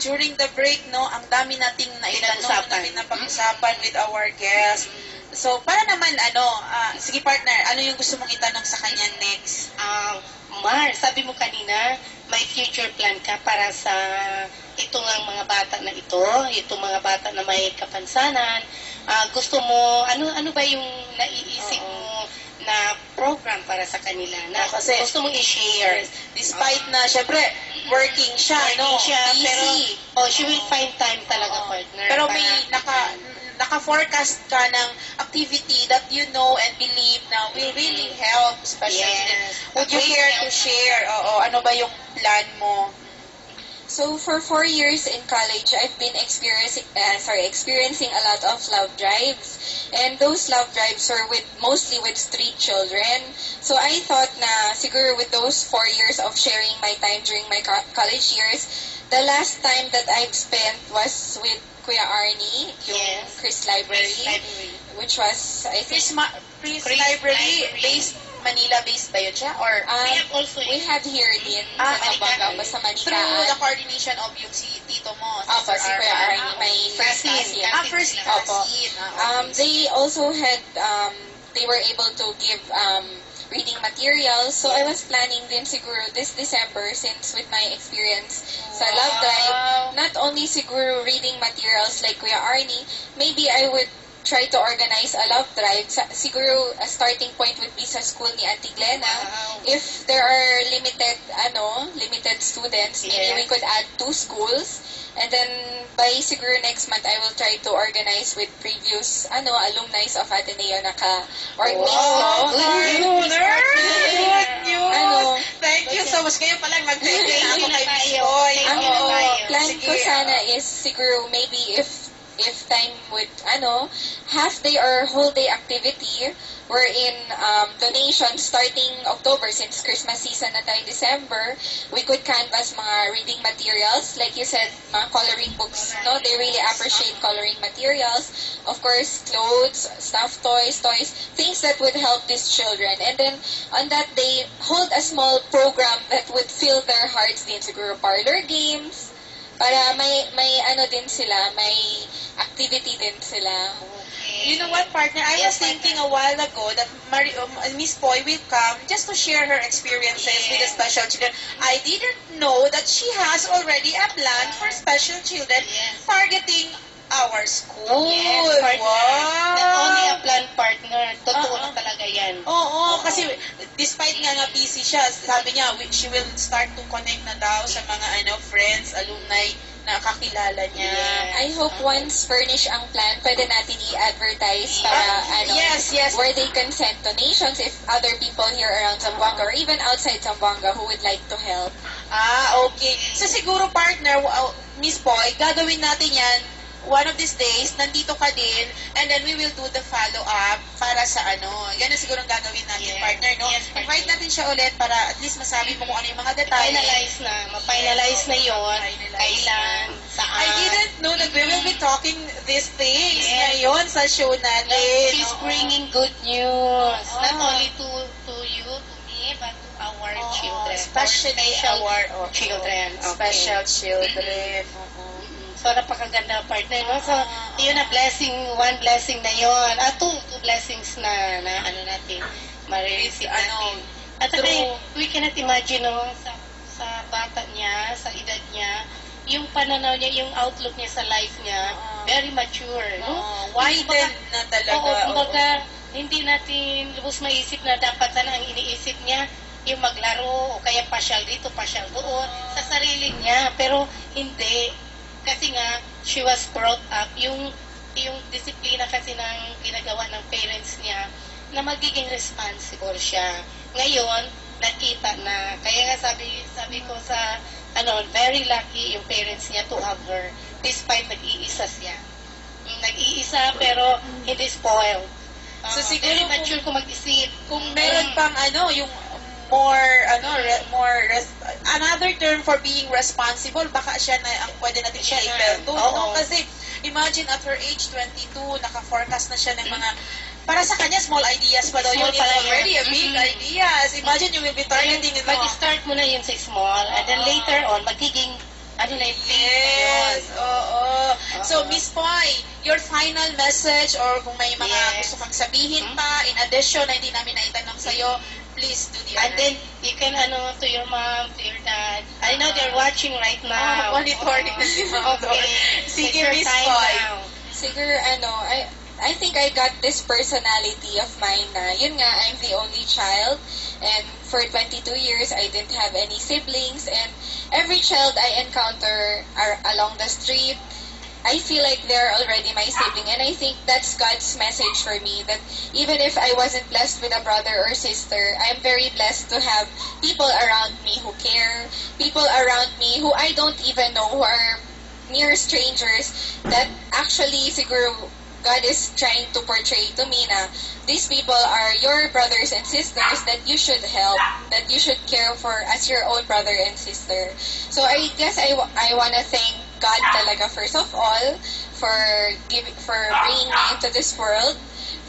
During the break, no, ang dami nating naitanong, Pinag-usapan. namin napag-usapan with our guests. So, para naman, ano, ah, sige partner, ano yung gusto mong itanong sa kanya next? Ah, Mar, sabi mo kanina, may future plan ka para sa itong ang mga bata na ito, itong mga bata na may kapansanan. Ah, gusto mo, ano ano ba yung naiisip Oo. mo na program para sa kanila na Ah, kasi- gusto mong i-share? Despite na, syempre, working siya, no? Working siya, Busy. pero oh, she will find time talaga, Oo. partner. Pero para- may naka naka-forecast ka ng activity that you know and believe na will really help, especially Yes. Would you Will care to help. share? Oo, ano ba yung plan mo? So for four years in college, I've been experiencing, uh, sorry, experiencing a lot of love drives, and those love drives were with mostly with street children. So I thought na siguro with those four years of sharing my time during my co- college years, the last time that I've spent was with Kuya Arnie, yung Yes. Chris Library, Chris Library. which was I think Chris, Ma- Chris, Chris Library, Library. based, Manila-based ba yun siya? Or um, We have also we had here din Ah, sa Zamboanga, Manila. basta through Manila. the coordination of yung si Tito mo, Opo, si Kuya Arnie. Arnie, may First cousin. Ah, first Opo. cousin. Ah, Um, they also had, um, they were able to give um, reading materials. So I was planning din siguro this December since with my experience sa Love Drive, not only siguro reading materials like Kuya Arnie, maybe I would try to organize a love drive. Sa, siguro a starting point would be sa school ni Auntie Glenna. Wow. If there are limited, ano, limited students, maybe Yes. we could add two schools. And then, by siguro next month, I will try to organize with previous, ano, alumni of Ateneo na ka-organize. Wow, no? good news! Good news! Ano? Thank you so much. Ngayon pala mag-thank you na ako Thank you kay Miss. Boy. Ang plan ko sana is siguro maybe if if time would ano half day or whole day activity wherein um, donations starting October since Christmas season na tayo December we could canvas mga reading materials. Like you said mga coloring books no? They really appreciate coloring materials. Of course clothes stuffed toys toys things that would help these children. And then on that day hold a small program that would fill their hearts. Din siguro parlor games para may may ano din sila, may activity din sila. You know what, partner? I was Yes, thinking a while ago that Mari um, Miss Boy will come just to share her experiences with the Yes. special children. I didn't know that she has already a plan for special children Yes. targeting our school. Yes, partner. Wow! Not only a plan partner, totoo Ah, na ah. talaga yan. Oo, kasi despite nga nga busy siya, sabi niya, we- she will start to connect na daw sa mga ano friends, alumni na kakilala niya. Yes. I hope once furnish ang plan, pwede natin i-advertise para Ah, ano, yes, yes. where they can send donations if other people here around Zamboanga or even outside Zamboanga who would like to help. Ah, okay. So siguro partner, Miss Boy, gagawin natin yan one of these days, nandito ka din, and then we will do the follow-up para sa ano. Yan ang siguro ang gagawin natin, Yes. partner, no? Yes, partner. Invite natin siya ulit para at least masabi mo kung ano yung mga detalye. Finalize na. Ma-finalize na yon. Kailan, saan. I didn't know that we will be talking these things Yes. ngayon sa show No, natin. she's Oo. bringing good news. Ah. Not only to to you, to me, but to our Oo, children. especially Our special our children. Okay. Special children. Oo. Mm, So, napakaganda partner, no? So, yun na blessing, one blessing na yon. Ah, two, two blessings na, na ano natin, marireceive Ano, natin. At saka, we cannot imagine, no, sa, sa bata niya, sa edad niya, yung pananaw niya, yung outlook niya sa life niya, Ah. very mature, no? Oo, widen na talaga. Oo, kumbaga, hindi natin lubos maisip na dapat sana ang iniisip niya yung maglaro o kaya pasyal dito, pasyal doon sa sarili niya. Pero hindi. Kasi nga, she was brought up, yung, yung disiplina kasi ng ginagawa ng parents niya na magiging responsible siya. Ngayon, nakita na, kaya nga sabi, sabi ko sa, ano, very lucky yung parents niya to have her despite nag-iisa siya. Nag-iisa pero hindi spoiled. So, Ah, siguro very kung- mature kung mag-isip. kung meron pang ano, yung more, ano, re- more, res- another term for being responsible, baka siya na ang pwede natin siya i-bell to, no? Kasi, imagine at her age 22, naka-forecast na siya ng mga, para sa kanya, small ideas pa daw yun. It's already a big Mhm. ideas. Imagine you will be targeting, no? Mag-start mo na yun sa small, and then later on, magiging, ano na yung. Yes, oo. So, Oo. Miss Poy, your final message or kung may mga Yes. gusto kang sabihin Hmm? pa, in addition na hindi namin naitanong sa'yo, please do the And honor. then, you can, ano, to your mom, to your dad. I know they're watching right Ah, now. monitoring na si Ma'am Okay. Sige, Miss now. Siguro, ano, I, I think I got this personality of mine na, yun nga, I'm the only child. And for 22 years, I didn't have any siblings. And every child I encounter are along the street, I feel like they're already my sibling. And I think that's God's message for me that even if I wasn't blessed with a brother or sister, I'm very blessed to have people around me who care, people around me who I don't even know who are mere strangers that actually siguro God is trying to portray to me na these people are your brothers and sisters that you should help, that you should care for as your own brother and sister. So I guess I, I want to thank God talaga first of all for giving for bringing me into this world,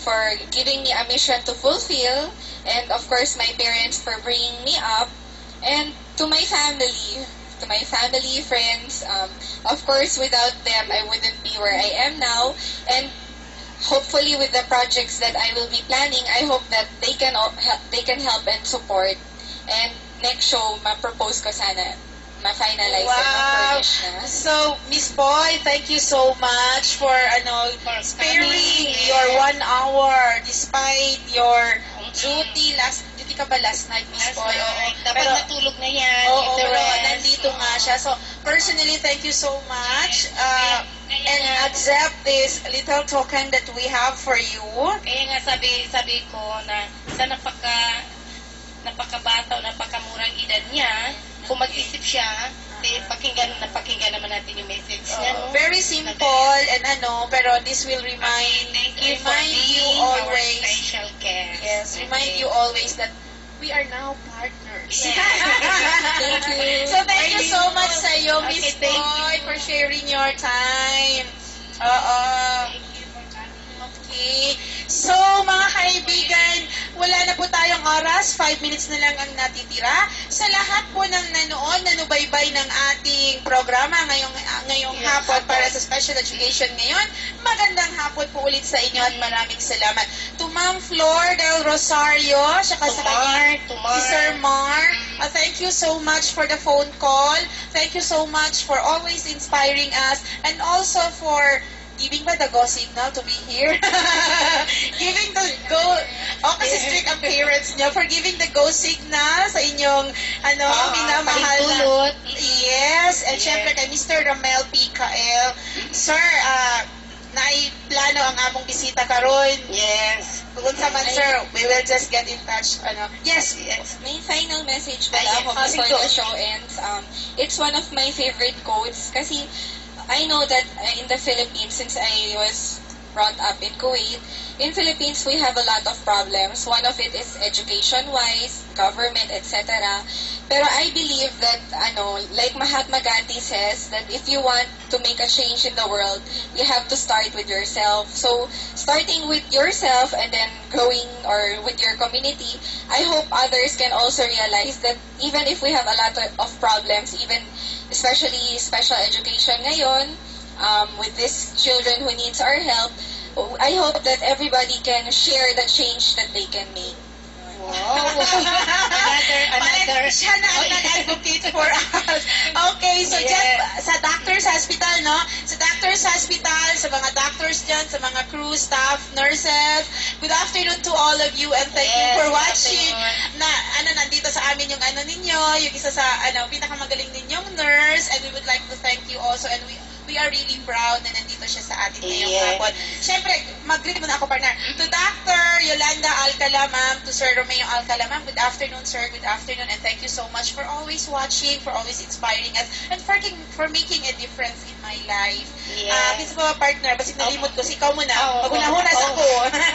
for giving me a mission to fulfill, and of course my parents for bringing me up, and to my family, to my family, friends. Um, of course, without them, I wouldn't be where I am now. And hopefully, with the projects that I will be planning, I hope that they can help, they can help and support. And next show, ma-propose ko sana ma-finalize Wow! ma-furnish na. So, Miss Boy, thank you so much for ano For sparing coming. your one hour despite your duty last duty ka ba last night, Miss Boy? Oo. dapat Pero, natulog na yan. oo, the pero nandito nga siya. So, personally, thank you so much. Uh, and accept this little token that we have for you. Kaya nga sabi, sabi ko na sa napaka napakabata o napakamurang edad niya, kung mag-isip siya, pakinggan, napakinggan naman natin yung message niya. Uh, no? very simple and ano, pero this will remind Thank you remind you always. special guest. Yes, remind Okay. you always that we are now partners. Yeah. Thank you. So thank you so much sa iyo, Okay, Miss Boy, you. for sharing your time. Oo. Thank you for coming. Okay. So, mga tayong oras. Five minutes na lang ang natitira. Sa lahat po ng nanood, nanubaybay ng ating programa ngayong, ah, ngayong Yes, hapon para sa special education ngayon, magandang hapon po ulit sa inyo at maraming salamat. To Ma'am Flor del Rosario, saka sa kanyang Tomar, Tomar. Si Sir Mar, uh, thank you so much for the phone call. Thank you so much for always inspiring us and also for giving ba the go signal to be here? giving the go, oh kasi strict ang parents niyo, for giving the go signal sa inyong, ano, Ah, minamahal na. Yes, and Yes. syempre kay Mr. Ramel P. Kael. Sir, ah, naiplano ang among bisita karon. Yes. Kung sa man, sir, we will just get in touch. Ano. Yes, Yes. May final message pala ako oh, before the show ends. Um, it's one of my favorite quotes kasi I know that uh, in the Philippines, since I was brought up in Kuwait, in Philippines we have a lot of problems. One of it is education-wise, government, etc. Pero I believe that, ano, like Mahatma Gandhi says, that if you want to make a change in the world, you have to start with yourself. So, starting with yourself and then growing or with your community, I hope others can also realize that even if we have a lot of problems, even especially special education ngayon, um, with these children who needs our help, I hope that everybody can share the change that they can make. Wow. another, another. Siya na ang nag-advocate for us. Okay, so Yes. just sa doctor's hospital, no? Sa doctor's hospital, sa mga doctors dyan, sa mga crew, staff, nurses, good afternoon to all of you and thank you Yes, for good watching. afternoon. Na, ano, nandito sa amin yung ano ninyo, yung isa sa, ano, pinakamagaling ninyong nurse and we would like to thank you also and we we are really proud na nandito siya sa atin ngayong Yes. hapon. Siyempre, mag-greet muna ako, partner. To Dr. Yolanda Alcala, ma'am. To Sir Romeo Alcala, ma'am. Good afternoon, sir. Good afternoon. And thank you so much for always watching, for always inspiring us, and for, for making a difference in my life. Yes. Ah, kinsa ba, partner? Basig nalimot ko. Si ikaw muna. Oo, Magunahuna sa oo. ako.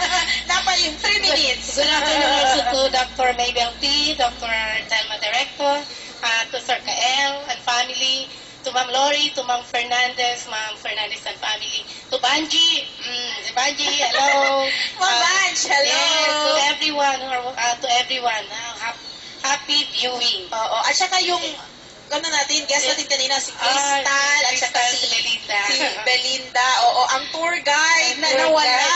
Napa yung 3 minutes. Good afternoon also to Dr. Mabel P., Dr. Telma Director, uh, to Sir Kael and family, to Ma'am Lori, to Ma'am Fernandez, Ma'am Fernandez and family, to Banji, mm, Banji, hello. Ma'am Uh, Banj, hello. Yes, to everyone, are- uh, to everyone, uh, hap- happy viewing. Oo. At saka yung ano natin, guest natin kanina, si Ah, Crystal, at saka si, si Belinda. si Belinda. Oo, ang tour guide na nawala.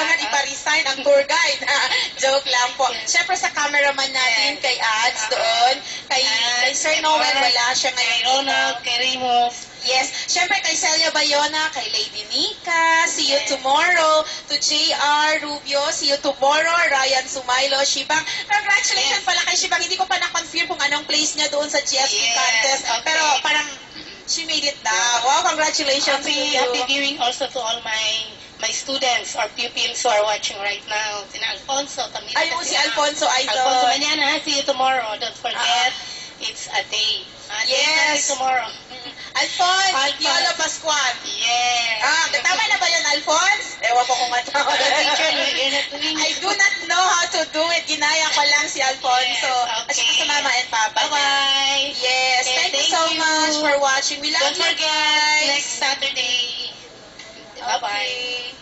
Kailangan ipa-resign ang tour guide. Joke lang po. Siyempre sa cameraman natin, kay Ads Ah. doon. Kay, kay Sir kay Noel, Ronald, wala siya Kay ngayon. Ronald, dito. kay Remus. Yes. Siyempre kay Celia Bayona, kay Lady Nika, see you tomorrow. To JR Rubio, see you tomorrow. Ryan Sumailo, Shibang. Congratulations Yes. pala kay Shibang. Hindi ko pa na-confirm kung anong place niya doon sa GSP Yes, contest. okay. Pero parang she made it na. Wow, congratulations to Happy, you. happy viewing also to all my my students or pupils who are watching right now. Sina Alfonso, Tamila. Ay, oh, si Alfonso Idol. Alfonso Maniana, see you tomorrow. Don't forget, it's a day. A day Yes. rin tomorrow. Alphonse, Alphonse. Piolo Pascual. Yes. Ah, tama na ba yun, Alphonse? Ewan ko kung ano. Teacher, I do not know how to do it. Ginaya ko lang si Alfonso. Yes, At saka okay. sa mama and papa. Bye-bye. Yes, Okay, thank, you thank so you. much for watching. We love Don't you guys. next Saturday. Bye-bye. Okay.